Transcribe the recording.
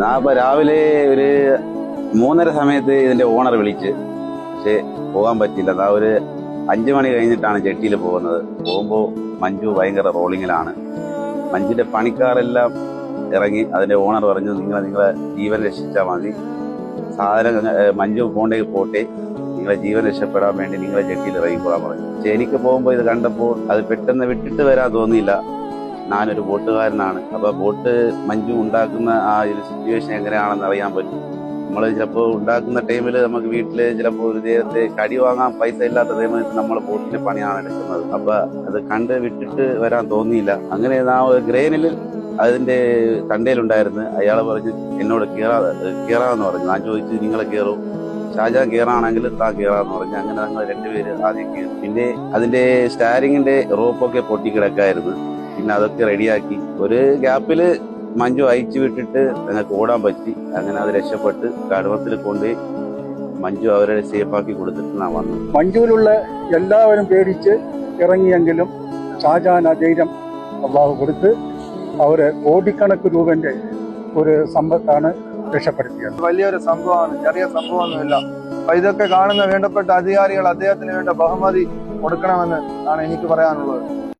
ഞാൻ രാവിലെ ഒരു മൂന്നര സമയത്ത് ഇതിന്റെ ഓണർ വിളിച്ച് പക്ഷെ പോകാൻ പറ്റില്ല അതാ ഒരു അഞ്ചു മണി കഴിഞ്ഞിട്ടാണ് ജെട്ടിയിൽ പോകുന്നത്. പോകുമ്പോൾ മഞ്ജു ഭയങ്കര റോളിങ്ങിലാണ് മഞ്ജുവിന്റെ പണിക്കാരെല്ലാം ഇറങ്ങി അതിന്റെ ഓണർ പറഞ്ഞു നിങ്ങൾ നിങ്ങളെ ജീവൻ രക്ഷിച്ചാൽ മതി. സാധനം മഞ്ജു പോണ്ടേ പോട്ടെ. നിങ്ങളെ ജീവൻ രക്ഷപ്പെടാൻ വേണ്ടി നിങ്ങളെ ജെട്ടിയിൽ ഇറങ്ങിപ്പോകാൻ പറഞ്ഞു. പക്ഷെ എനിക്ക് പോകുമ്പോൾ ഇത് കണ്ടപ്പോൾ അത് പെട്ടെന്ന് വിട്ടിട്ട് വരാൻ തോന്നിയില്ല. ഞാനൊരു ബോട്ടുകാരനാണ്. അപ്പൊ ബോട്ട് മഞ്ജു ഉണ്ടാക്കുന്ന ആ ഒരു സിറ്റുവേഷൻ എങ്ങനെയാണെന്ന് അറിയാൻ പറ്റും. നമ്മൾ ചിലപ്പോൾ ഉണ്ടാക്കുന്ന ടൈമിൽ നമുക്ക് വീട്ടിൽ ചിലപ്പോൾ ഒരു നേരത്തെ കടി വാങ്ങാൻ പൈസ ഇല്ലാത്ത ടൈമിൽ നമ്മൾ ബോട്ടിന്റെ പണിയാണ് എടുക്കുന്നത്. അപ്പൊ അത് കണ്ട് വിട്ടിട്ട് വരാൻ തോന്നിയില്ല. അങ്ങനെ ആ ഒരു ഗ്രെയിനിൽ അതിന്റെ തണ്ടയിലുണ്ടായിരുന്നു. അയാൾ പറഞ്ഞു എന്നോട് കീറാ കീറാന്ന് പറഞ്ഞു. ഞാൻ ചോദിച്ചു നിങ്ങൾ കീറും. ഷാജാൻ കീറാണെങ്കിൽ താ കീറാന്ന് പറഞ്ഞു. അങ്ങനെ ഞങ്ങൾ രണ്ടുപേര് ആദ്യം കീറും. പിന്നെ അതിന്റെ സ്റ്റാരിങ്ങിന്റെ റോപ്പൊക്കെ പൊട്ടിക്കിടക്കായിരുന്നു. പിന്നെ അതൊക്കെ റെഡിയാക്കി. ഒരു ഗ്യാപ്പിൽ മഞ്ജു അയച്ചു വിട്ടിട്ട് ഞങ്ങൾക്ക് ഓടാൻ പറ്റി. അങ്ങനെ അത് രക്ഷപ്പെട്ട് കടുവത്തിൽ കൊണ്ടുപോയി മഞ്ജു അവരെ സേഫാക്കി കൊടുത്തിട്ട് ഞാൻ വന്നു മഞ്ജുവിലുള്ള എല്ലാവരും പേടിച്ച് ഇറങ്ങിയെങ്കിലും ഷാജാൻ ആ ധൈര്യം അള്ളാഹു കൊടുത്ത് അവരെ കോടിക്കണക്ക് രൂപന്റെ ഒരു സമ്പത്താണ് രക്ഷപ്പെടുത്തിയത്. വലിയൊരു സംഭവമാണ് ചെറിയ സംഭവമൊന്നുമില്ല. അപ്പൊ ഇതൊക്കെ കാണുന്ന വേണ്ടപ്പെട്ട അധികാരികൾ അദ്ദേഹത്തിന് വേണ്ട ബഹുമതി കൊടുക്കണമെന്ന് ആണ് എനിക്ക് പറയാനുള്ളത്.